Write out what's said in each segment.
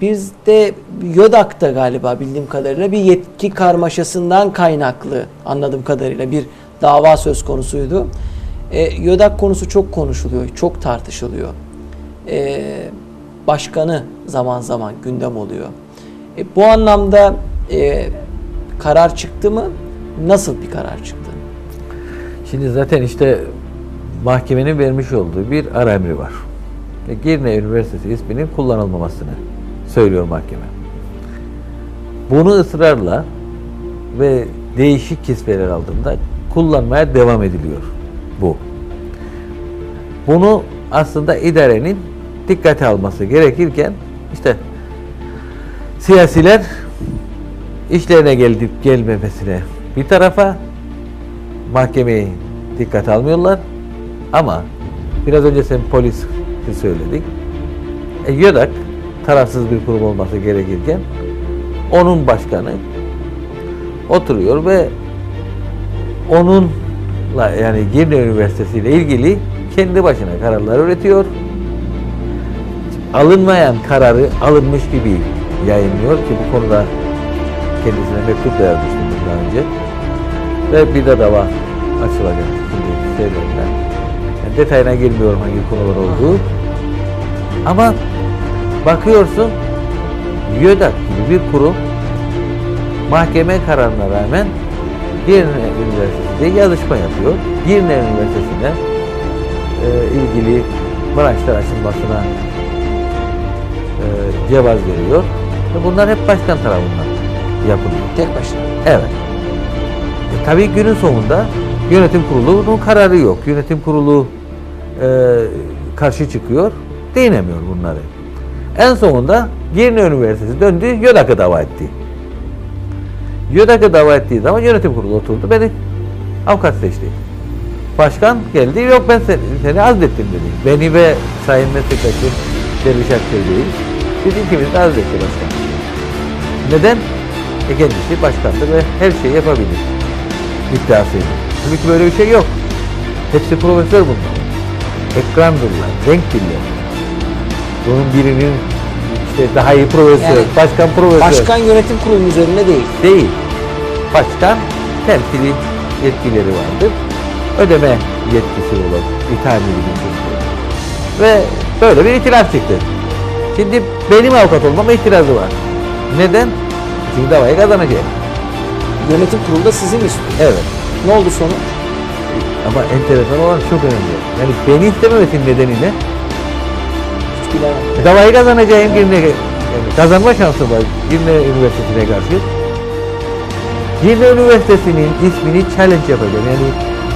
bizde YÖDAK'ta galiba bildiğim kadarıyla bir yetki karmaşasından kaynaklı anladığım kadarıyla bir dava söz konusuydu. E, YÖDAK konusu çok konuşuluyor, çok tartışılıyor. E, başkanı zaman zaman gündem oluyor. E, bu anlamda e, karar çıktı mı? Nasıl bir karar çıktı? Şimdi zaten işte mahkemenin vermiş olduğu bir ara emri var. Ve Girne Üniversitesi isminin kullanılmamasını söylüyor mahkeme. Bunu ısrarla ve değişik kisveler altında kullanmaya devam ediliyor bu. Bunu aslında idarenin dikkate alması gerekirken işte siyasiler işlerine gelip gelmemesine bir tarafa mahkemeyi dikkate almıyorlar ama biraz önce sen polis söyledik. E, YÖDAK tarafsız bir kurum olması gerekirken onun başkanı oturuyor ve onunla yani Girne Üniversitesi ile ilgili kendi başına kararlar üretiyor. Alınmayan kararı alınmış gibi yayınlıyor ki bu konuda kendisine mektup da yazmıştım daha önce. Ve bir de dava açılacak şimdi şeylerinden. Yani detayına girmiyorum hangi konular olduğu. Ama bakıyorsun YÖDAK gibi bir kurum mahkeme kararına rağmen Girne Üniversitesi'nde yazışma yapıyor. Girne Üniversitesi'ne e, ilgili branşlar açılmasına e, cevaz veriyor. Ve bunlar hep başkan tarafından yapılıyor. Tek başına. Evet. E, tabii günün sonunda yönetim kurulunun kararı yok. Yönetim kurulu e, karşı çıkıyor. Değinemiyor bunları. En sonunda Girne Üniversitesi döndü, YÖDAK'ı dava etti. YÖDAK'ı dava ettiği zaman yönetim kurulu oturdu, beni avukat seçti. Başkan geldi, yok ben seni, seni azlettim dedi. Beni ve Sayın Meslektaşım Derviş değil. Biz ikimiz de azletti başkan. Neden? E kendisi başkandır ve her şeyi yapabilir. İddiasıydı. Halbuki böyle bir şey yok. Hepsi profesör bunlar. Ekrandırlar, renktirler. Bunun birinin işte daha iyi profesör, Yani başkan profesör Başkan yönetim kurulu üzerinde değil. değil. Başkan temsili yetkileri vardır. Ödeme yetkisi olur. İthal Ve böyle bir itiraf çıktı. Şimdi benim avukat olmama itirazı var. Neden? Çünkü davayı kazanacak. Yönetim kurulu da sizin istiyor. Evet. Ne oldu sonu? Ama enteresan olan çok önemli. Yani beni istememesinin nedeni ne? Davayı kazanacağım Girne, yani kazanma şansı var Girne Üniversitesi'ne karşı. Girne Üniversitesi'nin ismini challenge yapacağım. Yani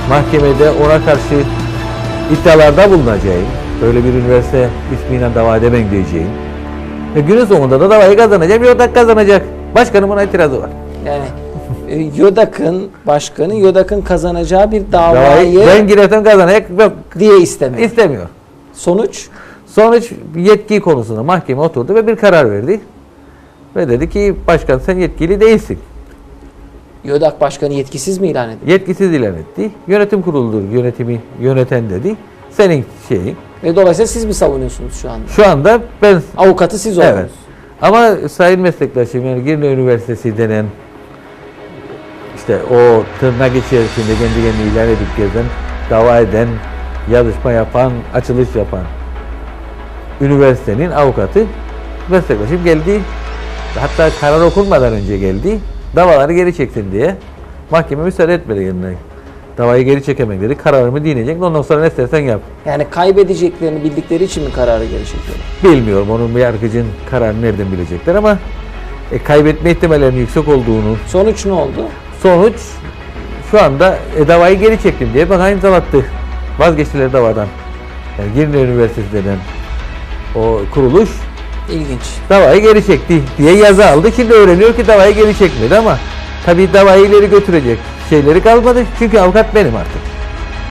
mahkemede ona karşı iddialarda bulunacağım. Böyle bir üniversite ismiyle dava edemem diyeceğim. Ve günün sonunda da davayı kazanacağım. Yodak kazanacak. Başkanın buna itirazı var. Yani e, YÖDAK'ın başkanı YÖDAK'ın kazanacağı bir Davayı ben girersem kazanacak. Diye istemiyor. istemiyor. Sonuç Sonuç yetki konusunda mahkeme oturdu ve bir karar verdi. Ve dedi ki başkan sen yetkili değilsin. YÖDAK başkanı yetkisiz mi ilan edildi? Yetkisiz ilan etti. Yönetim kuruludur yönetimi yöneten dedi. Senin şeyin. Ve dolayısıyla siz mi savunuyorsunuz şu anda? Şu anda ben Avukatı siz oldunuz. evet. Ama sayın meslektaşım yani Girne Üniversitesi denen işte o tırnak içerisinde kendi kendini ilan edip gezen, dava eden, yazışma yapan, açılış yapan üniversitenin avukatı meslektaşım geldi. Hatta karar okunmadan önce geldi. Davaları geri çeksin diye. Mahkeme müsaade etmedi kendine. Davayı geri çekemem dedi. Kararımı dinleyecek. Ondan sonra ne istersen yap. Yani kaybedeceklerini bildikleri için mi kararı geri çekiyorlar? Bilmiyorum onun bir yargıcın kararını nereden bilecekler ama e, kaybetme ihtimallerinin yüksek olduğunu Sonuç ne oldu? sonuç şu anda e, davayı geri çektim diye bana imzalattı. Vazgeçtiler davadan. Yani Girne Üniversitesi denen o kuruluş İlginç. davayı geri çekti diye yazı aldı. Şimdi öğreniyor ki davayı geri çekmedi ama tabii davayı ileri götürecek şeyleri kalmadı. Çünkü avukat benim artık.